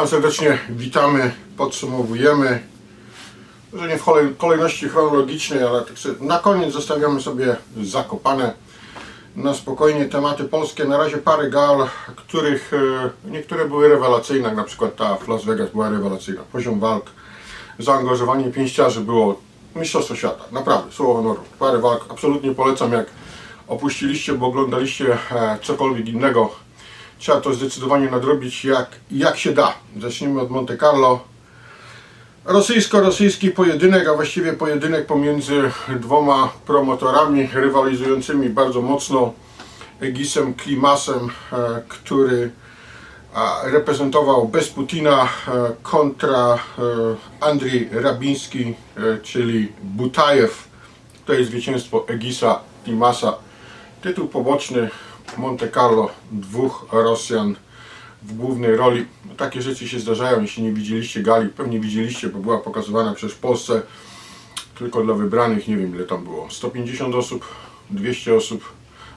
Pozdrawiam serdecznie, witamy, podsumowujemy. Może nie w kolej- kolejności chronologicznej, ale tak sobie na koniec zostawiamy sobie zakopane na spokojnie tematy polskie. Na razie parę gal, których e, niektóre były rewelacyjne, jak na przykład ta w Las Vegas była rewelacyjna. Poziom walk, zaangażowanie pięściarzy było mistrzostwo świata. Naprawdę, słowo honoru. Parę walk absolutnie polecam, jak opuściliście, bo oglądaliście e, cokolwiek innego. Trzeba to zdecydowanie nadrobić jak, jak się da. Zacznijmy od Monte Carlo. Rosyjsko-rosyjski pojedynek, a właściwie pojedynek pomiędzy dwoma promotorami rywalizującymi bardzo mocno. Egisem Klimasem, e, który reprezentował bez Putina e, kontra e, Andrzej Rabiński, czyli Butajew. To jest zwycięstwo Egisa Klimasa. Tytuł poboczny Monte Carlo, dwóch Rosjan w głównej roli. No, takie rzeczy się zdarzają, jeśli nie widzieliście gali, pewnie widzieliście, bo była pokazywana przecież w Polsce tylko dla wybranych, nie wiem ile tam było, 150 osób, 200 osób.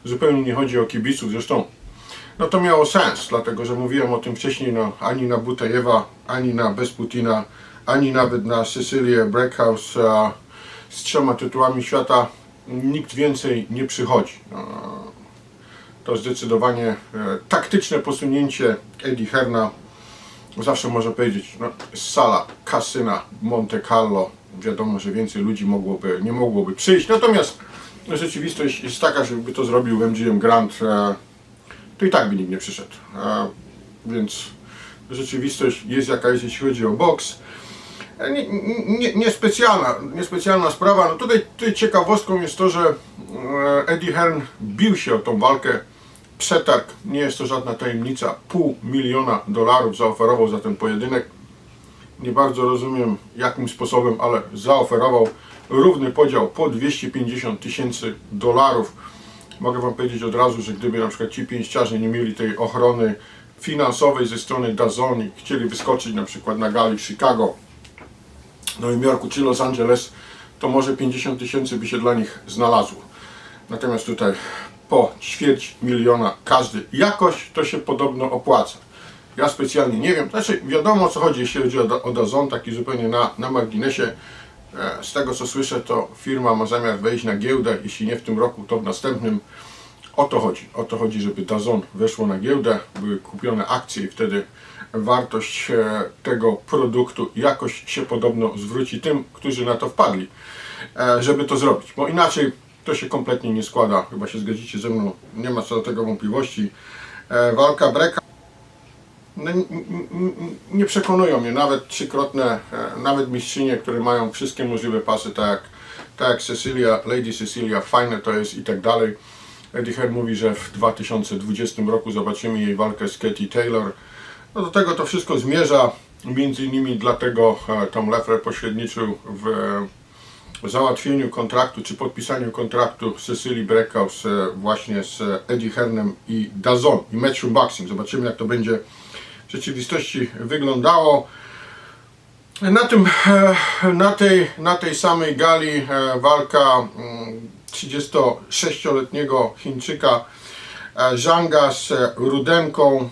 Zupełnie nie chodzi o kibiców, zresztą no to miało sens, dlatego że mówiłem o tym wcześniej, no ani na Butajewa, ani na Bez Putina, ani nawet na Cecilię Breakhouse z trzema tytułami świata nikt więcej nie przychodzi. To zdecydowanie e, taktyczne posunięcie Eddie Herna. Zawsze można powiedzieć, no, sala kasyna Monte Carlo. Wiadomo, że więcej ludzi mogłoby, nie mogłoby przyjść. Natomiast rzeczywistość jest taka, że gdyby to zrobił MGM Grand, e, to i tak by nikt nie przyszedł. E, więc rzeczywistość jest jaka jest, jeśli chodzi o boks. Nie, nie, niespecjalna, niespecjalna sprawa. No tutaj, tutaj ciekawostką jest to, że Eddie Hearn bił się o tą walkę. Przetarg, nie jest to żadna tajemnica, pół miliona dolarów zaoferował za ten pojedynek. Nie bardzo rozumiem jakim sposobem, ale zaoferował równy podział po 250 tysięcy dolarów. Mogę Wam powiedzieć od razu, że gdyby na przykład ci pięściarze nie mieli tej ochrony finansowej ze strony Dazon i chcieli wyskoczyć na przykład na gali w Chicago, Nowym Jorku czy Los Angeles, to może 50 tysięcy by się dla nich znalazło. Natomiast tutaj po ćwierć miliona każdy. Jakoś to się podobno opłaca. Ja specjalnie nie wiem, znaczy wiadomo o co chodzi, jeśli chodzi o, Da- o Dazon, taki zupełnie na, na marginesie. E, Z tego co słyszę, to firma ma zamiar wejść na giełdę, jeśli nie w tym roku, to w następnym. O to chodzi. O to chodzi, żeby Dazon weszło na giełdę, były kupione akcje i wtedy wartość e, tego produktu jakoś się podobno zwróci tym, którzy na to wpadli, e, żeby to zrobić. Bo inaczej to się kompletnie nie składa. Chyba się zgodzicie ze mną, nie ma co do tego wątpliwości. E, Walka Breka no, nie przekonują mnie nawet trzykrotne, e, nawet mistrzynie, które mają wszystkie możliwe pasy, tak tak Cecilia, Lady Cecilia, fajne to jest i tak dalej. Eddie Hearn mówi, że w 2020 roku zobaczymy jej walkę z Katie Taylor. No do tego to wszystko zmierza, między innymi dlatego e, Tom Leffler pośredniczył w załatwieniu kontraktu, czy podpisaniu kontraktu Cecilii Breckhaus e, właśnie z Eddie Hearnem i Dazon i Matchroom Boxing. Zobaczymy jak to będzie w rzeczywistości wyglądało. Na, tym, e, na, tej, na tej samej gali e, walka mm, 36-letniego Chińczyka e, Zhanga z Rudenką.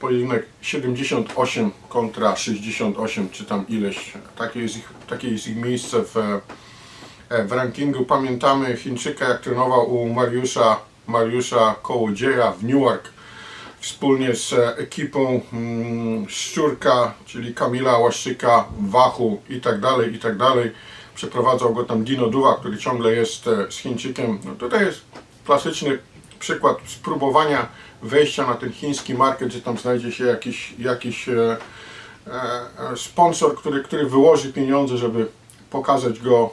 Pojedynek 78 kontra 68, czy tam ileś. Takie jest ich, takie jest ich miejsce w, w rankingu. Pamiętamy Chińczyka, jak trenował u Mariusza, Mariusza Kołodzieja w Newark wspólnie z e, ekipą mm, Szczurka, czyli Kamila Łaszczyka, Wachu i tak dalej, i tak dalej. Przeprowadzał go tam Dino Duwa, który ciągle jest e, z Chińczykiem. No tutaj jest klasyczny przykład spróbowania wejścia na ten chiński market, że tam znajdzie się jakiś, jakiś e, e, e, sponsor, który, który wyłoży pieniądze, żeby pokazać go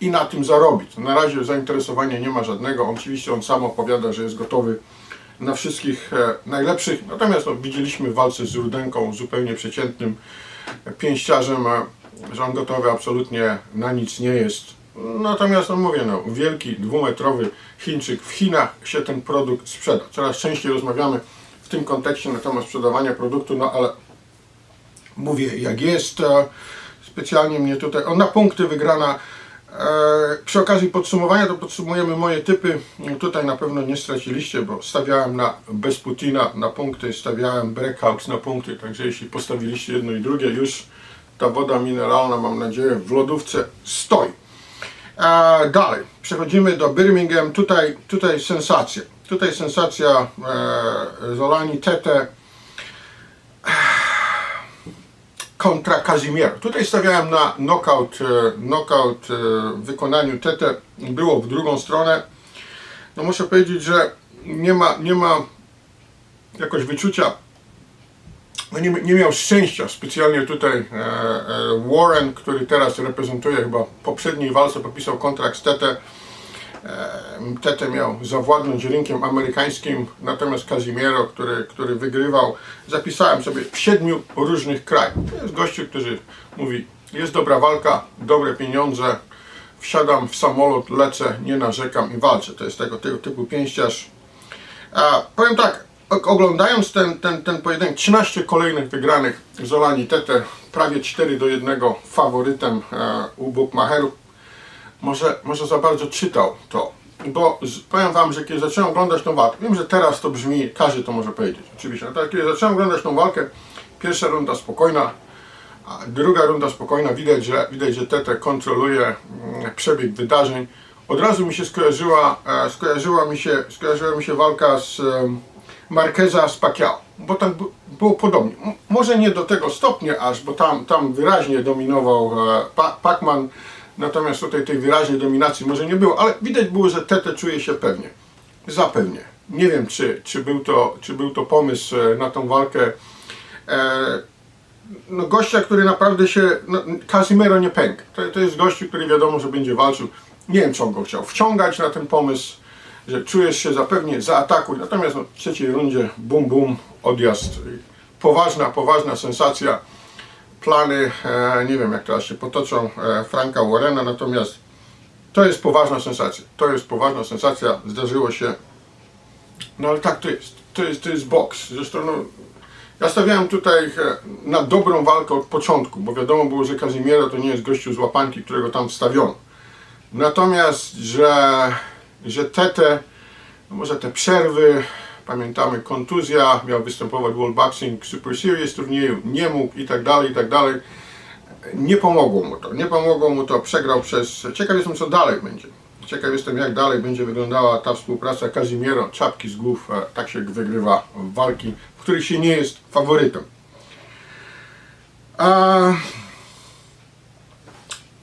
i na tym zarobić. Na razie zainteresowania nie ma żadnego. Oczywiście on sam opowiada, że jest gotowy na wszystkich e, najlepszych. Natomiast no, widzieliśmy w walce z Rudenką, zupełnie przeciętnym pięściarzem, e, że on gotowy absolutnie na nic nie jest. Natomiast no mówię, no, wielki, dwumetrowy Chińczyk w Chinach się ten produkt sprzeda. Coraz częściej rozmawiamy w tym kontekście na temat sprzedawania produktu, no ale mówię jak jest. e, Specjalnie mnie tutaj, o na punkty wygrana E, przy okazji podsumowania to podsumujemy moje typy. Tutaj na pewno nie straciliście, bo stawiałem na bez Putina na punkty, stawiałem breakouts na punkty, także jeśli postawiliście jedno i drugie, już ta woda mineralna, mam nadzieję, w lodówce stoi. E, dalej, przechodzimy do Birmingham. Tutaj, tutaj sensacja. Tutaj sensacja e, Zolani Tete kontra Kazimiero. Tutaj stawiałem na knockout, e, knockout e, w wykonaniu Tete. Było w drugą stronę. No muszę powiedzieć, że nie ma, nie ma jakoś wyczucia no nie, nie miał szczęścia. Specjalnie tutaj e, Warren, który teraz reprezentuje chyba w poprzedniej walce, podpisał kontrakt z Tete. Tete miał zawładnąć rynkiem amerykańskim, natomiast Kazimiero, który, który wygrywał, zapisałem sobie w siedmiu różnych krajach. To jest gościu, który mówi, jest dobra walka, dobre pieniądze, wsiadam w samolot, lecę, nie narzekam i walczę. To jest tego, tego typu pięściarz. A, powiem tak, oglądając ten, ten, ten pojedynek, 13 kolejnych wygranych Zolani Tete, prawie 4 do 1 faworytem e, u Bookmacherów, może, może za bardzo czytał to. Bo z, powiem Wam, że kiedy zacząłem oglądać tą walkę, wiem, że teraz to brzmi, każdy to może powiedzieć, oczywiście, ale kiedy zacząłem oglądać tą walkę, pierwsza runda spokojna, a druga runda spokojna, widać, że, widać, że Tete kontroluje mm, przebieg wydarzeń. Od razu mi się skojarzyła, e, skojarzyła, mi się, skojarzyła mi się walka z Marqueza z Pacquiao, bo tam było podobnie. Może nie do tego stopnia aż, bo tam, tam wyraźnie dominował e, pa- Pacman, natomiast tutaj tej wyraźnej dominacji może nie było, ale widać było, że Tete czuje się pewnie. Zapewnie. Nie wiem, czy, czy, był, to, czy był to pomysł e, na tą walkę. E, no gościa, który naprawdę się, no, Casimiro nie pęka. To, to jest gościu, który wiadomo, że będzie walczył. Nie wiem, co on go chciał wciągać na ten pomysł, że czujesz się zapewnie, zaatakuj. Natomiast no, w trzeciej rundzie, bum, bum, odjazd. Poważna, poważna sensacja. Plany, e, nie wiem jak teraz się potoczą, e, Franka Warrena, natomiast to jest poważna sensacja. To jest poważna sensacja. Zdarzyło się no ale tak to jest. To jest, to jest boks. Zresztą no, ja stawiałem tutaj e, na dobrą walkę od początku, bo wiadomo było, że Kazimiero to nie jest gościu z łapanki, którego tam wstawiono. Natomiast, że, że Tete, no może te przerwy, pamiętamy kontuzja, miał występować w World Boxing Super Series turnieju, nie mógł i tak dalej, i tak dalej. Nie pomogło mu to, nie pomogło mu to, przegrał przez... Ciekaw jestem, co dalej będzie. Ciekaw jestem, jak dalej będzie wyglądała ta współpraca Kazimiero, czapki z głów, e, tak się wygrywa walki, w których się nie jest faworytem. A...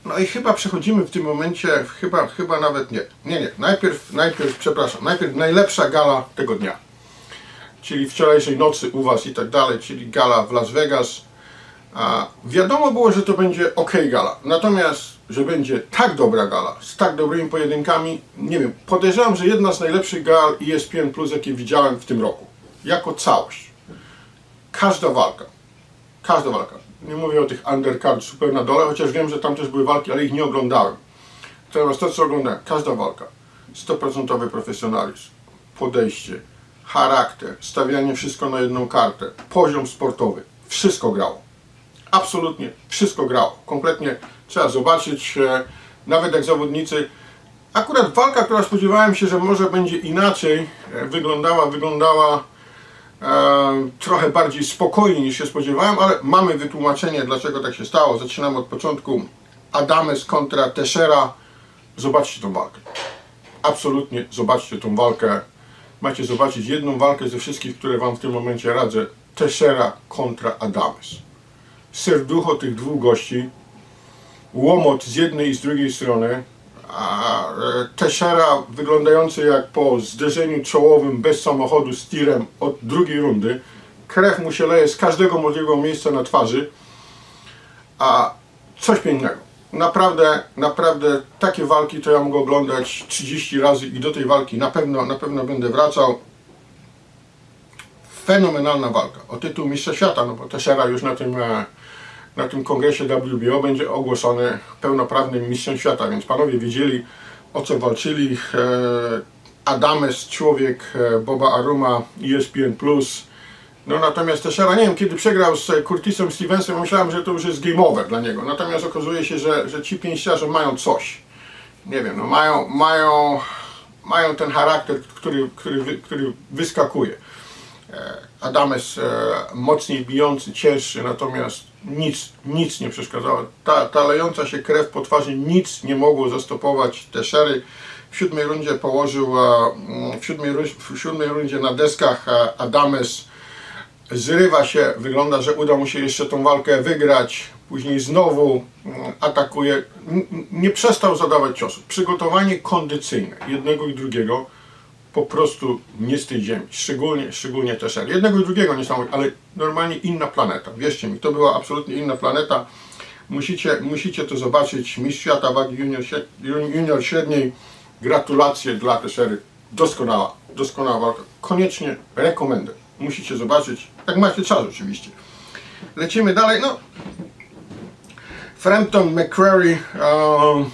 No i chyba przechodzimy w tym momencie, chyba, chyba nawet nie. Nie, nie, najpierw, najpierw, przepraszam, najpierw najlepsza gala tego dnia. Czyli wczorajszej nocy u Was i tak dalej, czyli gala w Las Vegas. A wiadomo było, że to będzie ok gala. Natomiast, że będzie tak dobra gala, z tak dobrymi pojedynkami, nie wiem, podejrzewam, że jedna z najlepszych gal ESPN Plus, jakie widziałem w tym roku. Jako całość. Każda walka. Każda walka. Nie mówię o tych undercard super na dole, chociaż wiem, że tam też były walki, ale ich nie oglądałem. Natomiast to, co oglądałem, każda walka. 100% profesjonalizm, podejście, charakter, stawianie wszystko na jedną kartę, poziom sportowy. Wszystko grało absolutnie wszystko grało. Kompletnie trzeba zobaczyć, e, nawet jak zawodnicy. Akurat walka, która spodziewałem się, że może będzie inaczej e, wyglądała, wyglądała e, trochę bardziej spokojnie niż się spodziewałem, ale mamy wytłumaczenie, dlaczego tak się stało. Zaczynamy od początku. Adames kontra Teixeira. Zobaczcie tą walkę. Absolutnie zobaczcie tą walkę. Macie zobaczyć jedną walkę ze wszystkich, które Wam w tym momencie radzę. Teixeira kontra Adames serducho tych dwóch gości, łomot z jednej i z drugiej strony, a e, Teixeira wyglądający jak po zderzeniu czołowym bez samochodu z tirem od drugiej rundy. Krew mu się leje z każdego możliwego miejsca na twarzy, a coś pięknego. Naprawdę, naprawdę takie walki to ja mogę oglądać 30 razy i do tej walki na pewno, na pewno będę wracał fenomenalna walka o tytuł mistrza świata, no bo Teixeira już na tym, e, na tym kongresie WBO będzie ogłoszony pełnoprawnym mistrzem świata, więc panowie wiedzieli o co walczyli. E, Adames, człowiek e, Boba Aruma, ESPN+. No natomiast Teixeira, nie wiem, kiedy przegrał z Curtisem Stevensem, myślałem, że to już jest game over dla niego. Natomiast okazuje się, że, że ci pięściarze mają coś. nie wiem, no mają, mają, mają ten charakter, który, który, który wyskakuje. E, Adames e, mocniej bijący, cięższy, natomiast nic, nic nie przeszkadzało. Ta, ta lejąca się krew po twarzy nic nie mogło zastopować te szery. W siódmej rundzie położył, e, mm, w siódmej, w siódmej rundzie na deskach e, Adames zrywa się, wygląda, że uda mu się jeszcze tą walkę wygrać, później znowu mm, atakuje, nie przestał zadawać ciosów. Przygotowanie kondycyjne. Jednego i drugiego po prostu nie ziemi, szczególnie, szczególnie szery. Jednego i drugiego niesamowite, ale normalnie inna planeta, wierzcie mi, to była absolutnie inna planeta. Musicie, musicie to zobaczyć, mistrz świata wagi junior, junior średniej, gratulacje dla szery, doskonała, doskonała walka, koniecznie rekomenduję, musicie zobaczyć, jak macie czas oczywiście. Lecimy dalej, no Frampton McCrary, um,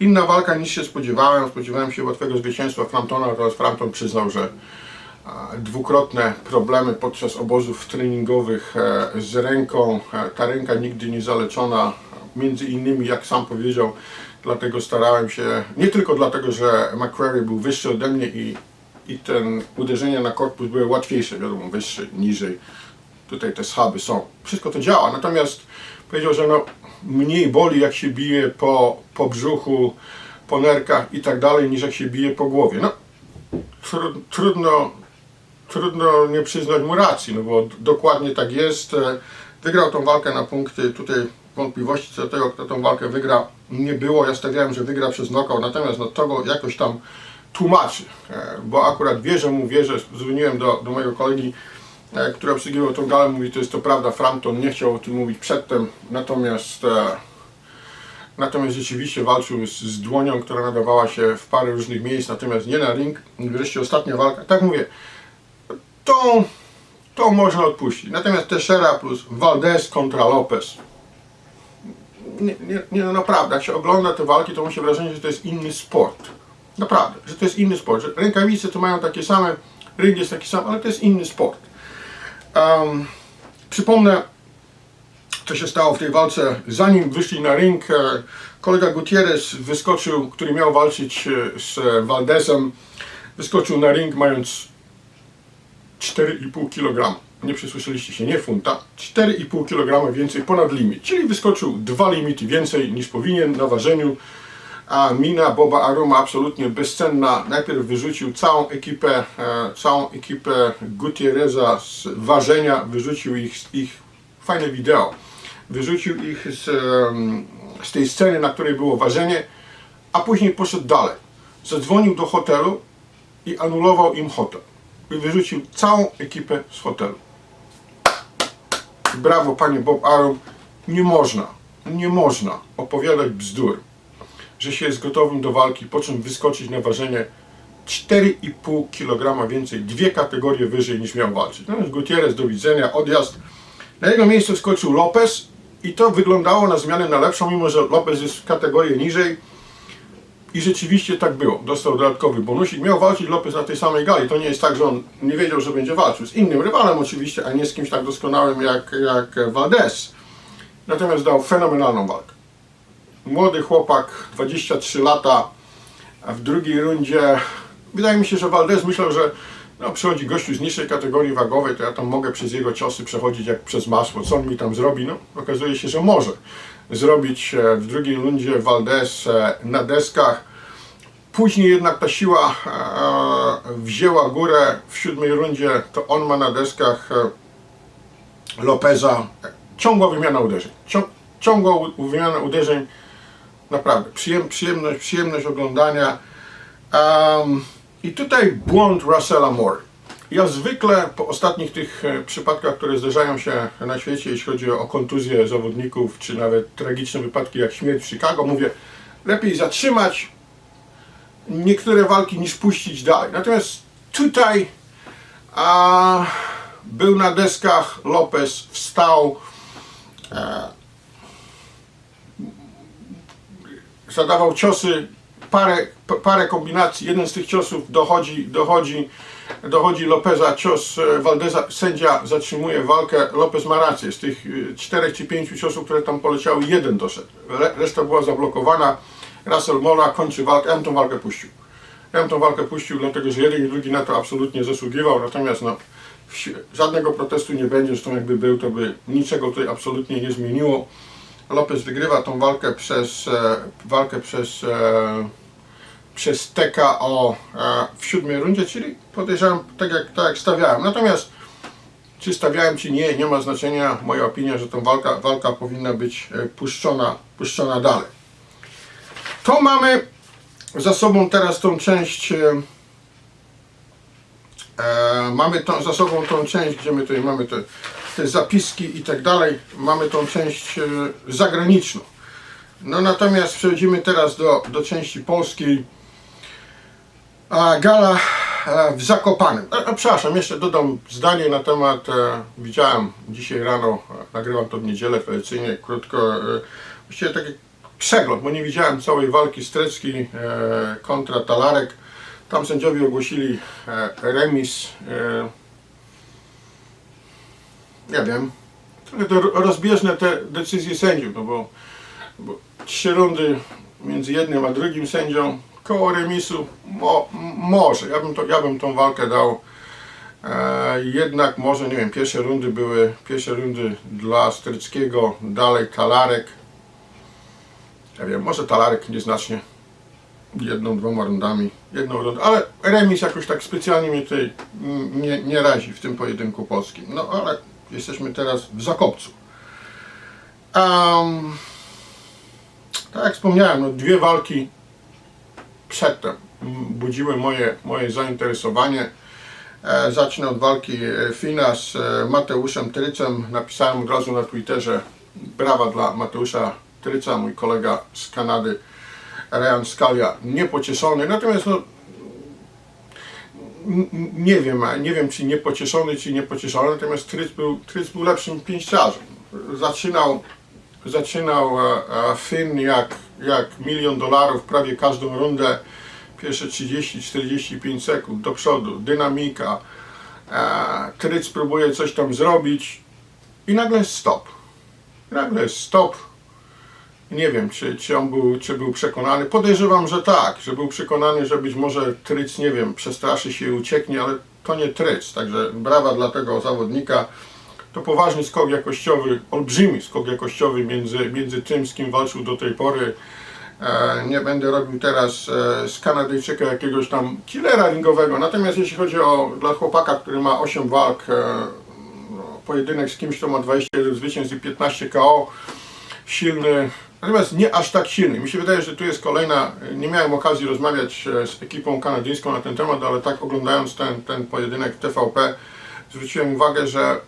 inna walka niż się spodziewałem. Spodziewałem się łatwego zwycięstwa Framptona, natomiast Frampton przyznał, że e, dwukrotne problemy podczas obozów treningowych e, z ręką. E, ta ręka nigdy nie zaleczona, między innymi, jak sam powiedział, dlatego starałem się, nie tylko dlatego, że McCrary był wyższy ode mnie i, i ten uderzenia na korpus były łatwiejsze, wiadomo, wyższy, niżej. Tutaj te schaby są. Wszystko to działa, natomiast powiedział, że no, mniej boli jak się bije po, po brzuchu, po nerkach i tak dalej, niż jak się bije po głowie. No, tru, trudno, trudno nie przyznać mu racji, no bo dokładnie tak jest. Wygrał tą walkę na punkty, tutaj wątpliwości co do tego, kto tą walkę wygra, nie było. Ja stawiałem, że wygra przez knockout, natomiast no, to go jakoś tam tłumaczy, e, bo akurat wierzę mu, wierzę, dzwoniłem do, do mojego kolegi, e, który obsługiwał tą galę, mówi, to jest to prawda, Frampton nie chciał o tym mówić przedtem, natomiast e, Natomiast rzeczywiście walczył z, z dłonią, która nadawała się w parę różnych miejsc, natomiast nie na ring. Wreszcie ostatnia walka, tak mówię, to, to można odpuścić. Natomiast Teixeira plus Valdez kontra Lopez. Nie, nie, nie, no naprawdę, jak się ogląda te walki, to ma się wrażenie, że to jest inny sport. Naprawdę, że to jest inny sport. Że rękawice to mają takie same, ring jest taki sam, ale to jest inny sport. Um, przypomnę, co się stało w tej walce. Zanim wyszli na ring, e, kolega Gutierrez wyskoczył, który miał walczyć e, z Valdezem, wyskoczył na ring mając 4,5 kg. Nie przesłyszeliście się, nie funta. 4,5 kg więcej ponad limit, czyli wyskoczył dwa limity więcej niż powinien na ważeniu. A mina Boba Aruma absolutnie bezcenna. Najpierw wyrzucił całą ekipę, e, całą ekipę Gutierreza z ważenia, wyrzucił ich, z ich fajne wideo. Wyrzucił ich z, z tej sceny, na której było ważenie, a później poszedł dalej. Zadzwonił do hotelu i anulował im hotel. I wyrzucił całą ekipę z hotelu. Brawo, panie Bob Arum. Nie można, nie można opowiadać bzdur, że się jest gotowym do walki, po czym wyskoczyć na ważenie 4,5 kg więcej, dwie kategorie wyżej niż miał walczyć. No, Gutierrez do widzenia, odjazd. Na jego miejsce wskoczył Lopez i to wyglądało na zmianę na lepszą, mimo że Lopez jest kategorię niżej. I rzeczywiście tak było. Dostał dodatkowy bonusik. Miał walczyć Lopez na tej samej gali. To nie jest tak, że on nie wiedział, że będzie walczył. Z innym rywalem oczywiście, a nie z kimś tak doskonałym jak, jak Valdez. Natomiast dał fenomenalną walkę. Młody chłopak, 23 lata, w drugiej rundzie wydaje mi się, że Valdez myślał, że no, przychodzi gościu z niższej kategorii wagowej, to ja tam mogę przez jego ciosy przechodzić jak przez masło. Co on mi tam zrobi? No, okazuje się, że może zrobić e, w drugiej rundzie Valdez e, na deskach. Później jednak ta siła e, wzięła górę w siódmej rundzie, to on ma na deskach Lopeza. Ciągła wymiana uderzeń. Cią, ciągła wymiana uderzeń. Naprawdę, przyjem, przyjemność, przyjemność oglądania. Em, I tutaj błąd Russella Moore. Ja zwykle po ostatnich tych e, przypadkach, które zdarzają się na świecie, jeśli chodzi o kontuzje zawodników, czy nawet tragiczne wypadki jak śmierć w Chicago, mówię, lepiej zatrzymać niektóre walki niż puścić dalej. Natomiast tutaj a, był na deskach, Lopez wstał, e, zadawał ciosy, parę, parę kombinacji. Jeden z tych ciosów dochodzi, dochodzi, dochodzi Lopeza, cios e, Valdeza. Sędzia zatrzymuje walkę. Lopez ma rację. Z tych e, czterech czy pięciu ciosów, które tam poleciały, jeden doszedł. Re- Reszta była zablokowana. Russell Mola kończy walkę, ja bym tą walkę puścił. Ja bym tą walkę puścił, dlatego że jeden i drugi na to absolutnie zasługiwał, natomiast no, żadnego protestu nie będzie, zresztą jakby był, to by niczego tutaj absolutnie nie zmieniło. Lopez wygrywa tą walkę przez e, walkę przez e, przez TKO e, w siódmej rundzie, czyli podejrzewam tak jak, tak jak stawiałem. Natomiast czy stawiałem, czy nie, nie ma znaczenia. Moja opinia, że ta walka, walka powinna być puszczona, puszczona dalej. To mamy za sobą teraz tą część. E, mamy tą, za sobą tą część, gdzie my tutaj mamy te zapiski i tak dalej. Mamy tą część e, zagraniczną. No natomiast przechodzimy teraz do, do części polskiej. A, gala e, w Zakopanem. A, a, przepraszam, jeszcze dodam zdanie na temat. E, widziałem dzisiaj rano, e, nagrywam to w niedzielę tradycyjnie, krótko. E, właściwie taki przegląd, bo nie widziałem całej walki Strecki e, kontra Talarek. Tam sędziowie ogłosili e, remis. Nie wiem. Trochę to ro- rozbieżne te decyzje sędziów, no bo bo trzy rundy między jednym a drugim sędzią, koło remisu, mo, może, ja bym, to, ja bym tą walkę dał. E, jednak może, nie wiem, pierwsze rundy były, pierwsze rundy dla Stryckiego, dalej Talarek. Ja wiem, może Talarek nieznacznie, jedną, dwoma rundami, jedną rundę, ale remis jakoś tak specjalnie mnie tutaj nie, nie razi w tym pojedynku polskim. No ale jesteśmy teraz w Zakopcu. Um, tak jak wspomniałem, no dwie walki przedtem budziły moje, moje zainteresowanie. E, zacznę od walki e, Fina z e, Mateuszem Trycem. Napisałem od razu na Twitterze brawa dla Mateusza Tryca, mój kolega z Kanady, Ryan Scalia, niepocieszony. Natomiast no, nie wiem, nie wiem czy niepocieszony, czy niepocieszony, natomiast Tryc był, Tryc był lepszym pięściarzem. Zaczynał zaczynał e, e, Finn jak, jak milion dolarów prawie każdą rundę. Pierwsze 30-45 sekund do przodu, dynamika. E, Tryc próbuje coś tam zrobić i nagle jest stop. Nagle jest stop. Nie wiem, czy, czy on był, czy był przekonany. Podejrzewam, że tak, że był przekonany, że być może Tryc, nie wiem, przestraszy się i ucieknie, ale to nie Tryc. Także brawa dla tego zawodnika to poważny skok jakościowy, olbrzymi skok jakościowy między, między tym, z kim walczył do tej pory. E, nie będę robił teraz e, z Kanadyjczyka jakiegoś tam killera ringowego, natomiast jeśli chodzi o dla chłopaka, który ma 8 walk, e, no, pojedynek z kimś, kto ma 21 zwycięstw i 15 KO, silny, natomiast nie aż tak silny. Mi się wydaje, że tu jest kolejna, nie miałem okazji rozmawiać e, z ekipą kanadyjską na ten temat, ale tak oglądając ten, ten pojedynek TVP, zwróciłem uwagę, że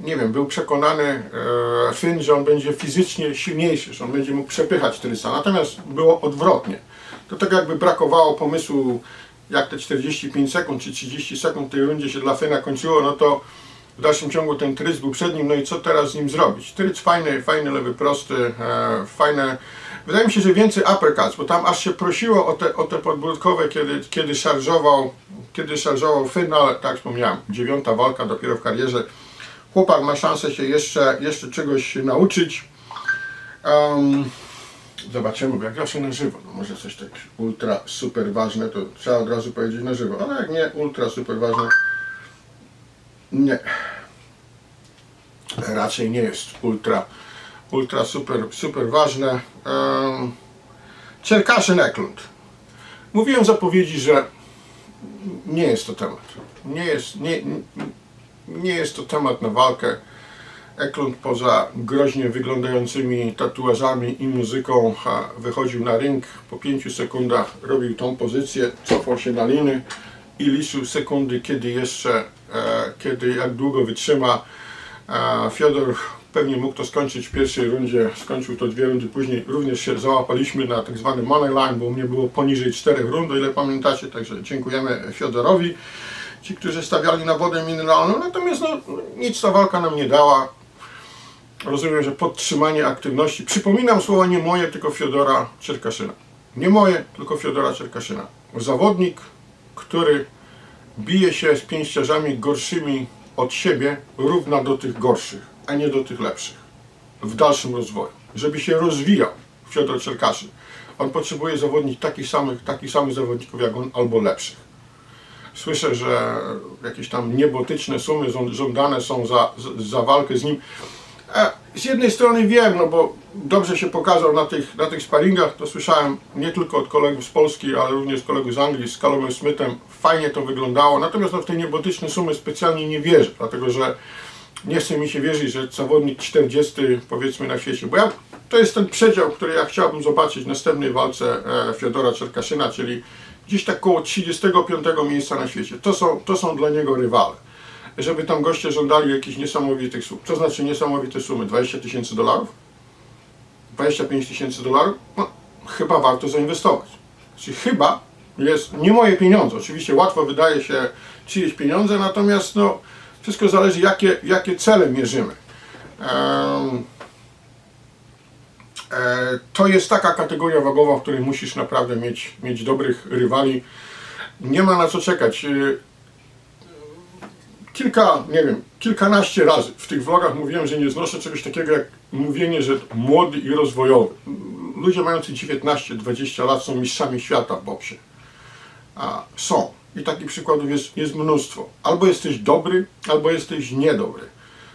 nie wiem, był przekonany e, Finn, że on będzie fizycznie silniejszy, że on będzie mógł przepychać Trysa. Natomiast było odwrotnie. To tak jakby brakowało pomysłu, jak te 45 sekund czy 30 sekund w tej rundzie się dla Finna kończyło, no to w dalszym ciągu ten Trys był przed nim, no i co teraz z nim zrobić? Trys fajny, fajny lewy prosty, e, fajne... Wydaje mi się, że więcej uppercuts, bo tam aż się prosiło o te, o te podbródkowe, kiedy, kiedy szarżował, kiedy szarżował Finn, ale tak wspomniałem, dziewiąta walka dopiero w karierze. Chłopak ma szansę się jeszcze, jeszcze czegoś nauczyć. Um, zobaczymy, jak zawsze na żywo. No może coś tak ultra super ważne, to trzeba od razu powiedzieć na żywo. Ale jak nie ultra super ważne, nie. Raczej nie jest ultra, ultra super, super ważne. Czerkaszyn Eklund. Mówiłem w zapowiedzi, że nie jest to temat. Nie jest, nie, nie, jest to temat na walkę. Eklund poza groźnie wyglądającymi tatuażami i muzyką wychodził na ring. Po 5 sekundach robił tą pozycję, cofał się na liny i liczył sekundy, kiedy jeszcze, e, kiedy jak długo wytrzyma. E, Fiodor pewnie mógł to skończyć w pierwszej rundzie, skończył to dwie rundy później. Również się załapaliśmy na tak zwany money line, bo u mnie było poniżej czterech rund, o ile pamiętacie, także dziękujemy Fiodorowi. Ci, którzy stawiali na wodę mineralną, natomiast no, nic ta walka nam nie dała. Rozumiem, że podtrzymanie aktywności. Przypominam słowa nie moje, tylko Fiodora Czerkaszyna. Nie moje, tylko Fiodora Czerkaszyna. Zawodnik, który bije się z pięściarzami gorszymi od siebie, równa do tych gorszych, a nie do tych lepszych. W dalszym rozwoju. Żeby się rozwijał Fiodor Czerkaszy. On potrzebuje zawodników takich samych, takich samych zawodników jak on, albo lepszych. Słyszę, że jakieś tam niebotyczne sumy żą- żądane są za, za walkę z nim. E, Z jednej strony wiem, no bo dobrze się pokazał na tych, na tych sparingach, to słyszałem nie tylko od kolegów z Polski, ale również kolegów z Anglii, z Callumem Smithem, fajnie to wyglądało, natomiast no, w te niebotyczne sumy specjalnie nie wierzę, dlatego że nie chce mi się wierzyć, że zawodnik 40 powiedzmy na świecie, bo ja, to jest ten przedział, który ja chciałbym zobaczyć w następnej walce e, Fiodora Czerkaszyna, czyli gdzieś tak koło 35 miejsca na świecie. To są, to są dla niego rywale żeby tam goście żądali jakichś niesamowitych sum. Co znaczy niesamowite sumy? 20 tysięcy dolarów? 25 tysięcy dolarów? No, chyba warto zainwestować. Czyli chyba jest nie moje pieniądze. Oczywiście łatwo wydaje się czyjeś pieniądze, natomiast no, wszystko zależy jakie, jakie cele mierzymy. E, to jest taka kategoria wagowa, w której musisz naprawdę mieć, mieć dobrych rywali. Nie ma na co czekać. Kilka, nie wiem, kilkanaście razy w tych vlogach mówiłem, że nie znoszę czegoś takiego jak mówienie, że młody i rozwojowy. Ludzie mający 19-20 lat są mistrzami świata w boksie. A, są. I takich przykładów jest, jest mnóstwo. Albo jesteś dobry, albo jesteś niedobry.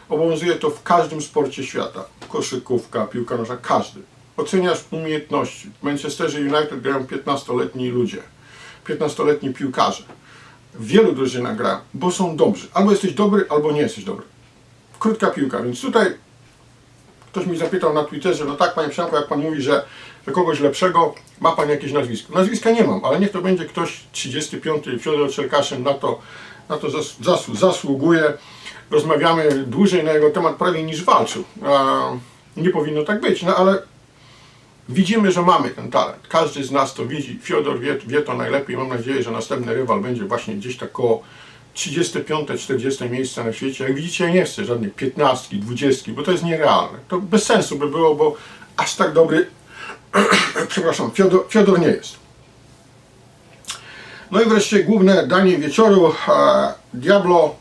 Obowiązuje to w każdym sporcie świata. Koszykówka, piłka nożna, każdy. Oceniasz umiejętności. W Manchesterze United grają 15-letni ludzie. 15-letni piłkarze wielu drużynach gra, bo są dobrzy. Albo jesteś dobry, albo nie jesteś dobry. Krótka piłka, więc tutaj ktoś mi zapytał na Twitterze, no tak panie Przemku, jak pan mówi, że, że kogoś lepszego, ma pan jakieś nazwisko. Nazwiska nie mam, ale niech to będzie ktoś 35, Fiodor Czerkaszyn na to, na to zas, zasłu, zasługuje. Rozmawiamy dłużej na jego temat prawie niż walczył. A, nie powinno tak być, no ale Widzimy, że mamy ten talent. Każdy z nas to widzi. Fiodor wie, wie to najlepiej. Mam nadzieję, że następny rywal będzie właśnie gdzieś tak koło 35-40 miejsca na świecie. Jak widzicie, ja nie chcę żadnych 15, 20, bo to jest nierealne. To bez sensu by było, bo aż tak dobry, przepraszam, Fiodor, Fiodor nie jest. No i wreszcie główne danie wieczoru. Diablo,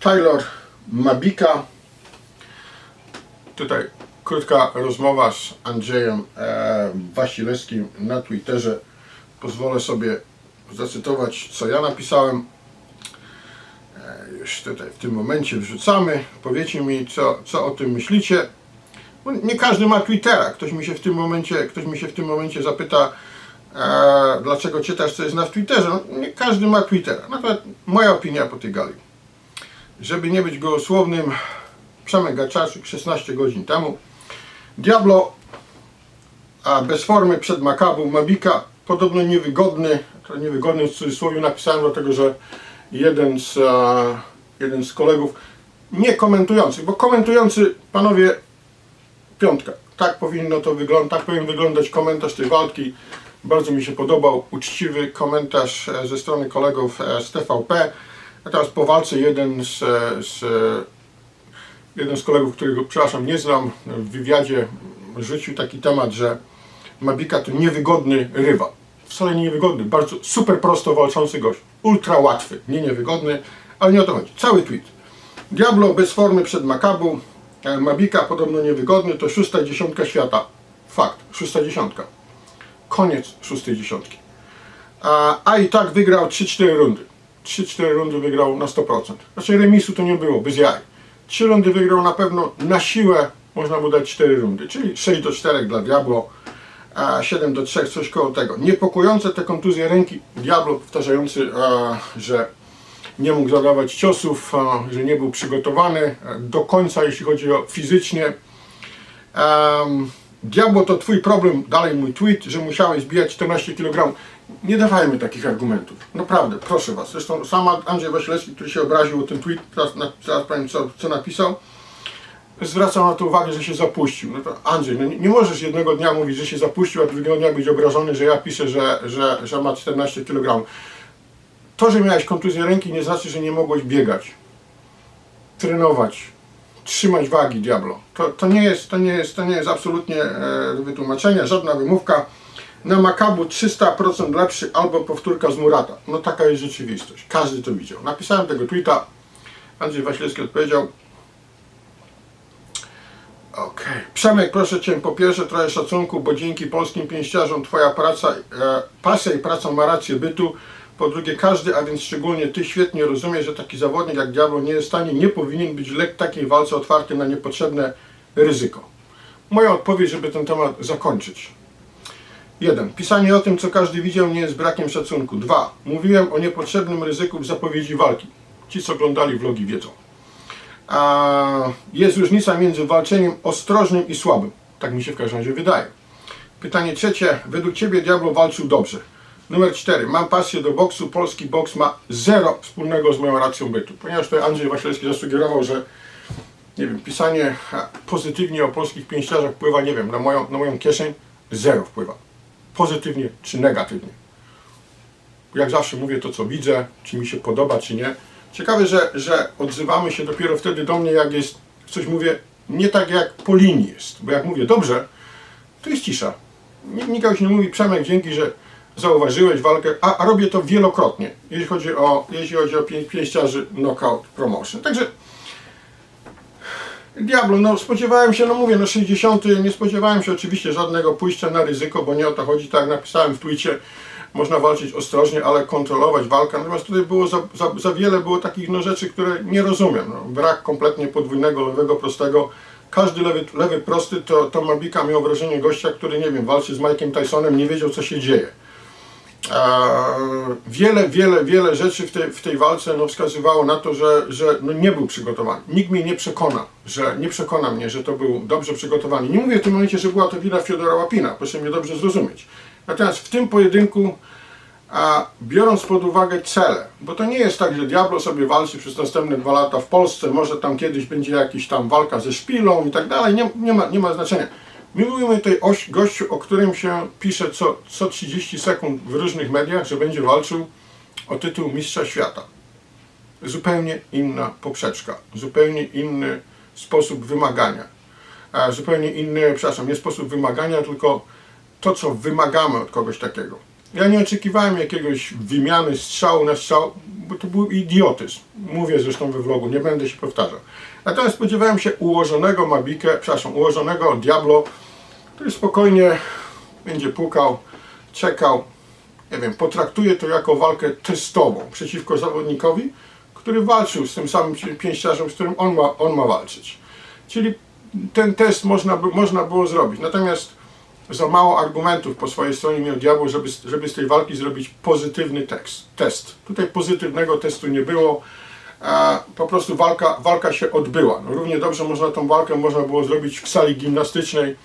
Taylor, Mabika. Tutaj krótka rozmowa z Andrzejem e, Wasilewskim na Twitterze. Pozwolę sobie zacytować, co ja napisałem. E, już tutaj w tym momencie wrzucamy. Powiedzcie mi, co, co o tym myślicie. Bo nie każdy ma Twittera. Ktoś mi się w tym momencie, ktoś mi się w tym momencie zapyta, e, dlaczego czytasz, co jest na Twitterze. No, nie każdy ma Twittera. To moja opinia po tej gali. Żeby nie być gołosłownym, Przemek Gaczarczyk 16 godzin temu Diablo, a bez formy przed Makabu, Mabika, podobno niewygodny, to niewygodny w cudzysłowie napisałem, dlatego że jeden z, e, jeden z kolegów, nie komentujących, bo komentujący, panowie, piątka. Tak powinno to wyglądać, tak powinien wyglądać komentarz tej walki. Bardzo mi się podobał, uczciwy komentarz e, ze strony kolegów e, z TVP. Natomiast po walce jeden z, e, z jeden z kolegów, którego, przepraszam, nie znam, w wywiadzie rzucił taki temat, że Mabika to niewygodny rywal. Wcale nie niewygodny, bardzo super prosto walczący gość. Ultra łatwy, nie niewygodny, ale nie o to chodzi. Cały tweet. Diablo bez formy przed Makabu, e, Mabika podobno niewygodny, to szósta dziesiątka świata. Fakt, szósta dziesiątka. Koniec szóstej dziesiątki. A, a i tak wygrał 3-4 rundy. 3-4 rundy wygrał na 100%. Znaczy remisu to nie było, bez jaj. Trzy rundy wygrał na pewno na siłę, można mu dać 4 rundy, czyli 6 do 4 dla Diablo, a 7 do 3, coś koło tego. Niepokojące te kontuzje ręki Diablo, powtarzający, a, że nie mógł zadawać ciosów, a, że nie był przygotowany a, do końca, jeśli chodzi o fizycznie. Diablo to twój problem, dalej mój tweet, że musiałeś zbijać 14 kg. Nie dawajmy takich argumentów. Naprawdę, proszę was. Zresztą sam Andrzej Wasilewski, który się obraził o ten tweet, teraz, na, teraz powiem co, co napisał, zwracał na to uwagę, że się zapuścił. No to Andrzej, no nie, nie możesz jednego dnia mówić, że się zapuścił, a drugiego dnia być obrażony, że ja piszę, że, że, że ma 14 kg. To, że miałeś kontuzję ręki nie znaczy, że nie mogłeś biegać, trenować, trzymać wagi Diablo. To, to, nie, jest, to, nie, jest, to nie jest absolutnie e, do wytłumaczenia, żadna wymówka. Na Makabu 300% lepszy albo powtórka z Murata. No taka jest rzeczywistość. Każdy to widział. Napisałem tego tweeta. Andrzej Wasilewski odpowiedział. Okej. Przemek, proszę Cię, po pierwsze trochę szacunku, bo dzięki polskim pięściarzom Twoja praca, e, pasja i praca ma rację bytu. Po drugie, każdy, a więc szczególnie Ty, świetnie rozumie, że taki zawodnik jak Diablo nie jest w stanie, nie powinien być lek takiej walce otwarty na niepotrzebne ryzyko. Moja odpowiedź, żeby ten temat zakończyć. Jeden. Pisanie o tym, co każdy widział, nie jest brakiem szacunku. Dwa. Mówiłem o niepotrzebnym ryzyku w zapowiedzi walki. Ci, co oglądali vlogi, wiedzą. A jest różnica między walczeniem ostrożnym i słabym. Tak mi się w każdym razie wydaje. Pytanie trzecie. Według Ciebie Diablo walczył dobrze. Numer cztery. Mam pasję do boksu. Polski boks ma zero wspólnego z moją racją bytu. Ponieważ tutaj Andrzej Wasilewski zasugerował, że nie wiem, pisanie pozytywnie o polskich pięściarzach wpływa, nie wiem, na moją, na moją kieszeń. Zero wpływa. Pozytywnie czy negatywnie. Jak zawsze mówię to, co widzę, czy mi się podoba, czy nie. Ciekawe, że, że odzywamy się dopiero wtedy do mnie, jak jest, coś mówię, nie tak jak po linii jest. Bo jak mówię dobrze, to jest cisza. Nikt nie mówi, Przemek, dzięki, że zauważyłeś walkę, a, a robię to wielokrotnie, jeśli chodzi o, jeśli chodzi o pię, pięściarzy Knockout Promotion. Także Diablo, no spodziewałem się, no mówię, no 60, nie spodziewałem się oczywiście żadnego pójścia na ryzyko, bo nie o to chodzi, tak jak napisałem w twicie, można walczyć ostrożnie, ale kontrolować walkę, natomiast tutaj było za, za, za wiele było takich no, rzeczy, które nie rozumiem, no, brak kompletnie podwójnego lewego prostego, każdy lewy, lewy prosty, to, to Mabika miał wrażenie gościa, który, nie wiem, walczy z Mike'em Tysonem, nie wiedział co się dzieje. Wiele, wiele, wiele rzeczy w tej, w tej walce no, wskazywało na to, że, że no, nie był przygotowany. Nikt mnie nie przekona, że nie przekona mnie, że to był dobrze przygotowany. Nie mówię w tym momencie, że była to wina Fiodora Łapina, proszę mnie dobrze zrozumieć. Natomiast w tym pojedynku, a, biorąc pod uwagę cele, bo to nie jest tak, że Diablo sobie walczy przez następne dwa lata w Polsce, może tam kiedyś będzie jakaś tam walka ze szpilą i tak dalej, nie, nie, ma, nie ma znaczenia. My mówimy tutaj o gościu, o którym się pisze co, co 30 sekund w różnych mediach, że będzie walczył o tytuł Mistrza Świata. Zupełnie inna poprzeczka, zupełnie inny sposób wymagania. Zupełnie inny, przepraszam, nie sposób wymagania, tylko to, co wymagamy od kogoś takiego. Ja nie oczekiwałem jakiegoś wymiany strzału na strzał, bo to był idiotyzm. Mówię zresztą we vlogu, nie będę się powtarzał. Natomiast spodziewałem się ułożonego Mabikę, przepraszam, ułożonego Diablo, który spokojnie będzie pukał, czekał, nie wiem, potraktuje to jako walkę testową przeciwko zawodnikowi, który walczył z tym samym pięściarzem, z którym on ma, on ma walczyć. Czyli ten test można, by, można było zrobić. Natomiast za mało argumentów po swojej stronie miał diabeł, żeby, żeby z tej walki zrobić pozytywny tekst, test. Tutaj pozytywnego testu nie było. A po prostu walka, walka się odbyła. No, równie dobrze można tą walkę można było zrobić w sali gimnastycznej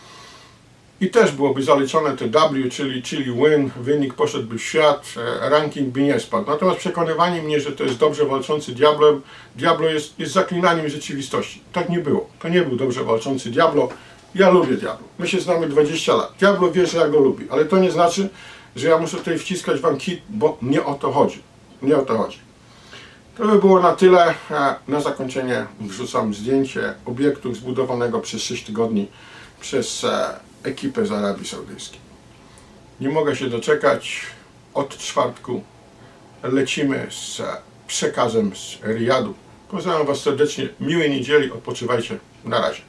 i też byłoby zaliczone te W, czyli, czyli win, wynik poszedłby w świat, e, ranking by nie spadł. Natomiast przekonywanie mnie, że to jest dobrze walczący Diablem, Diablo jest, jest zaklinaniem rzeczywistości. Tak nie było. To nie był dobrze walczący Diablo. Ja lubię Diablo. My się znamy 20 lat. Diablo wie, że ja go lubię, ale to nie znaczy, że ja muszę tutaj wciskać wam kit, bo nie o to chodzi. Nie o to chodzi. To by było na tyle. A Na zakończenie wrzucam zdjęcie obiektu zbudowanego przez 6 tygodni przez e, ekipę z Arabii Saudyjskiej. Nie mogę się doczekać. Od czwartku lecimy z przekazem z Riyadu. Pozdrawiam Was serdecznie. Miłej niedzieli. Odpoczywajcie. Na razie.